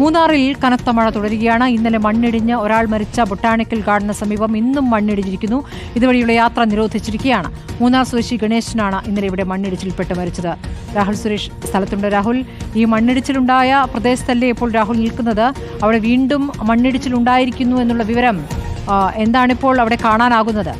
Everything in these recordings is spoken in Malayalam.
മൂന്നാറിൽ കനത്ത മഴ തുടരുകയാണ്. ഇന്നലെ മണ്ണിടിഞ്ഞ് ഒരാൾ മരിച്ച ബൊട്ടാണിക്കൽ ഗാർഡന് സമീപം ഇന്നും മണ്ണിടിഞ്ഞിരിക്കുന്നു. ഇതുവഴിയുള്ള യാത്ര നിരോധിച്ചിരിക്കുകയാണ്. മൂന്നാർ സ്വദേശി ഗണേശനാണ് ഇന്നലെ ഇവിടെ മണ്ണിടിച്ചിൽപ്പെട്ട് മരിച്ചത്. രാഹുൽ സുരേഷ് സ്ഥലത്തുണ്ട്. രാഹുൽ ഈ മണ്ണിടിച്ചിലുണ്ടായ പ്രദേശത്തല്ലേ ഇപ്പോൾ രാഹുൽ നിൽക്കുന്നത്? അവിടെ വീണ്ടും മണ്ണിടിച്ചിലുണ്ടായിരിക്കുന്നു എന്നുള്ള വിവരം എന്താണിപ്പോൾ അവിടെ കാണാനാകുന്നത്?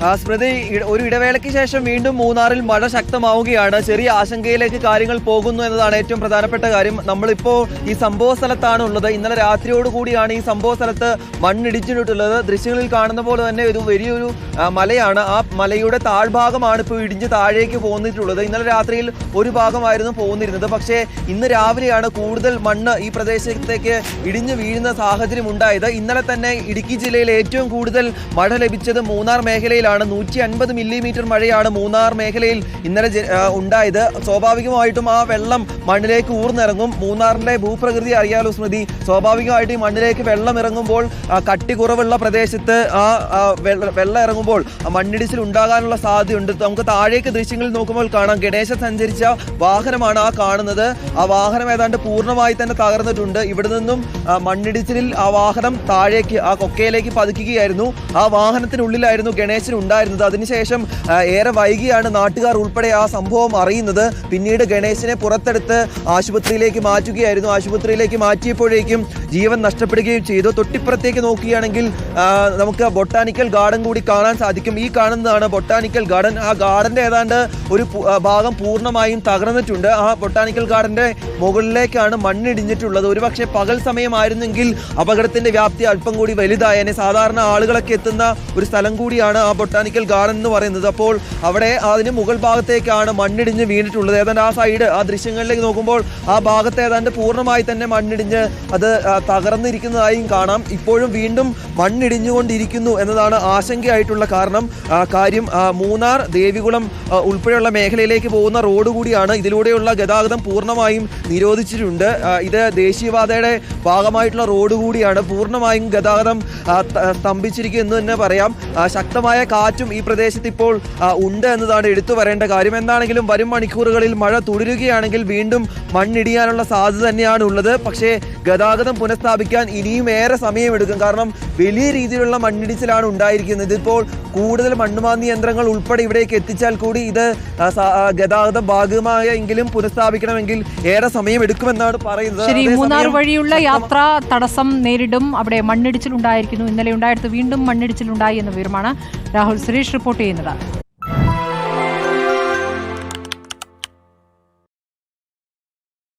സ്മൃതി ഒരു ഇടവേളയ്ക്ക് ശേഷം വീണ്ടും മൂന്നാറിൽ മഴ ശക്തമാവുകയാണ്. ചെറിയ ആശങ്കയിലേക്ക് കാര്യങ്ങൾ പോകുന്നു എന്നതാണ് ഏറ്റവും പ്രധാനപ്പെട്ട കാര്യം. നമ്മളിപ്പോൾ ഈ സംഭവ സ്ഥലത്താണ് ഉള്ളത്. ഇന്നലെ രാത്രിയോട് കൂടിയാണ് ഈ സംഭവ സ്ഥലത്ത് മണ്ണിടിച്ചിട്ടുള്ളത് ദൃശ്യങ്ങളിൽ കാണുന്ന പോലെ തന്നെ ഒരു വലിയൊരു മലയാണ്. ആ മലയുടെ താഴ്ഭാഗമാണ് ഇപ്പോൾ ഇടിഞ്ഞ് താഴേക്ക് പോന്നിട്ടുള്ളത്. ഇന്നലെ രാത്രിയിൽ ഒരു ഭാഗമായിരുന്നു പോന്നിരുന്നത്. പക്ഷേ ഇന്ന് രാവിലെയാണ് കൂടുതൽ മണ്ണ് ഈ പ്രദേശത്തേക്ക് ഇടിഞ്ഞു വീഴുന്ന സാഹചര്യം ഉണ്ടായത്. ഇന്നലെ തന്നെ ഇടുക്കി ജില്ലയിൽ ഏറ്റവും കൂടുതൽ മഴ ലഭിച്ചത് മൂന്നാർ മേഖലയിലാണ് നൂറ്റി അൻപത് മില്ലിമീറ്റർ മഴയാണ് മൂന്നാർ മേഖലയിൽ ഇന്നലെ ഉണ്ടായത്. സ്വാഭാവികമായിട്ടും ആ വെള്ളം മണ്ണിലേക്ക് ഊർന്നിറങ്ങും. മൂന്നാറിന്റെ ഭൂപ്രകൃതി അറിയാലോ സ്മൃതി. സ്വാഭാവികമായിട്ടും ഈ മണ്ണിലേക്ക് വെള്ളം ഇറങ്ങുമ്പോൾ കട്ടി കുറവുള്ള പ്രദേശത്ത് ആ വെള്ളം ഇറങ്ങുമ്പോൾ മണ്ണിടിച്ചിൽ ഉണ്ടാകാനുള്ള സാധ്യതയുണ്ട്. നമുക്ക് താഴേക്ക് ദൃശ്യങ്ങളിൽ നോക്കുമ്പോൾ കാണാം. ഗണേശ സഞ്ചരിച്ച വാഹനമാണ് ആ കാണുന്നത്. ആ വാഹനം ഏതാണ്ട് പൂർണമായി തന്നെ തകർന്നിട്ടുണ്ട്. ഇവിടെ നിന്നും മണ്ണിടിച്ചിലിൽ ആ വാഹനം താഴേക്ക് ആ കൊക്കയിലേക്ക് പതിക്കുകയായിരുന്നു. ആ വാഹനത്തിനുള്ളിലായിരുന്നു ഗണേശൻ ഉണ്ടായിരുന്നത്. അതിനുശേഷം ഏറെ വൈകിയാണ് നാട്ടുകാർ ഉൾപ്പെടെ ആ സംഭവം അറിയുന്നത്. പിന്നീട് ഗണേശിനെ പുറത്തെടുത്ത് ആശുപത്രിയിലേക്ക് മാറ്റുകയായിരുന്നു. ആശുപത്രിയിലേക്ക് മാറ്റിയപ്പോഴേക്കും ജീവൻ നഷ്ടപ്പെടുകയും ചെയ്തു. തൊട്ടിപ്പുറത്തേക്ക് നോക്കുകയാണെങ്കിൽ നമുക്ക് ബൊട്ടാനിക്കൽ ഗാർഡൻ കൂടി കാണാൻ സാധിക്കും. ഈ കാണുന്നതാണ് ബൊട്ടാനിക്കൽ ഗാർഡൻ. ആ ഗാർഡന്റെ ഏതാണ്ട് ഒരു ഭാഗം പൂർണമായും തകർന്നിട്ടുണ്ട്. ആ ബൊട്ടാനിക്കൽ ഗാർഡന്റെ മുകളിലേക്കാണ് മണ്ണിടിഞ്ഞിട്ടുള്ളത്. ഒരുപക്ഷെ പകൽ സമയമായിരുന്നെങ്കിൽ അപകടത്തിന്റെ വ്യാപ്തി അല്പം കൂടി വലുതായേനെ സാധാരണ ആളുകളൊക്കെ എത്തുന്ന ഒരു സ്ഥലം കൂടിയാണ് ആ ബൊട്ടാനിക്കൽ ഗാർഡൻ എന്ന് പറയുന്നത്. അപ്പോൾ അവിടെ അതിന് മുകൾ ഭാഗത്തേക്കാണ് മണ്ണിടിഞ്ഞ് വീണിട്ടുള്ളത്. ഏതാണ്ട് ആ സൈഡ് ആ ദൃശ്യങ്ങളിലേക്ക് നോക്കുമ്പോൾ ആ ഭാഗത്ത് ഏതാണ്ട് പൂർണമായി തന്നെ മണ്ണിടിഞ്ഞ് അത് തകർന്നിരിക്കുന്നതായും കാണാം. ഇപ്പോഴും വീണ്ടും മണ്ണിടിഞ്ഞുകൊണ്ടിരിക്കുന്നു എന്നതാണ് ആശങ്കയായിട്ടുള്ള കാരണം. കാര്യം മൂന്നാർ ദേവികുളം ഉൾപ്പെടെയുള്ള മേഖലയിലേക്ക് പോകുന്ന റോഡ് കൂടിയാണ് ഇതിലൂടെയുള്ള ഗതാഗതം പൂർണമായും നിരോധിച്ചിട്ടുണ്ട്. ഇത് ദേശീയപാതയുടെ ഭാഗമായിട്ടുള്ള റോഡ് കൂടിയാണ് പൂർണമായും ഗതാഗതം സ്തംഭിച്ചിരിക്കുന്നു എന്ന് തന്നെ പറയാം. ശക്തമായ കാറ്റും ഈ പ്രദേശത്ത് ഇപ്പോൾ ഉണ്ട് എന്നതാണ് എടുത്തു പറയേണ്ട കാര്യം. എന്താണെങ്കിലും വരും മണിക്കൂറുകളിൽ മഴ തുടരുകയാണെങ്കിൽ വീണ്ടും മണ്ണിടിയാനുള്ള സാധ്യത തന്നെയാണ് ഉള്ളത്. പക്ഷേ ഗതാഗതം പുനഃസ്ഥാപിക്കാൻ ഇനിയും ഏറെ സമയമെടുക്കും. കാരണം വലിയ രീതിയിലുള്ള മണ്ണിടിച്ചിലാണ് ഉണ്ടായിരിക്കുന്നത്. ഇതിപ്പോൾ കൂടുതൽ മണ്ണുമാന്തി യന്ത്രങ്ങൾ ഉൾപ്പെടെ ഇവിടേക്ക് എത്തിച്ചാൽ കൂടി ഇത് ഗതാഗതം ഭാഗമായെങ്കിലും പുനഃസ്ഥാപിക്കണമെങ്കിൽ ഏറെ സമയം എടുക്കുമെന്നാണ് പറയുന്നത്. ശരി മൂന്നാർ വഴിയുള്ള യാത്ര തടസ്സം നേരിടും. അവിടെ മണ്ണിടിച്ചിലുണ്ടായിരിക്കുന്നു. ഇന്നലെ ഉണ്ടായിടത്ത് വീണ്ടും മണ്ണിടിച്ചിലുണ്ടായി എന്ന വിവരമാണ്. രാഹുൽ സുരേഷ് റിപ്പോർട്ട് ചെയ്യുന്നത്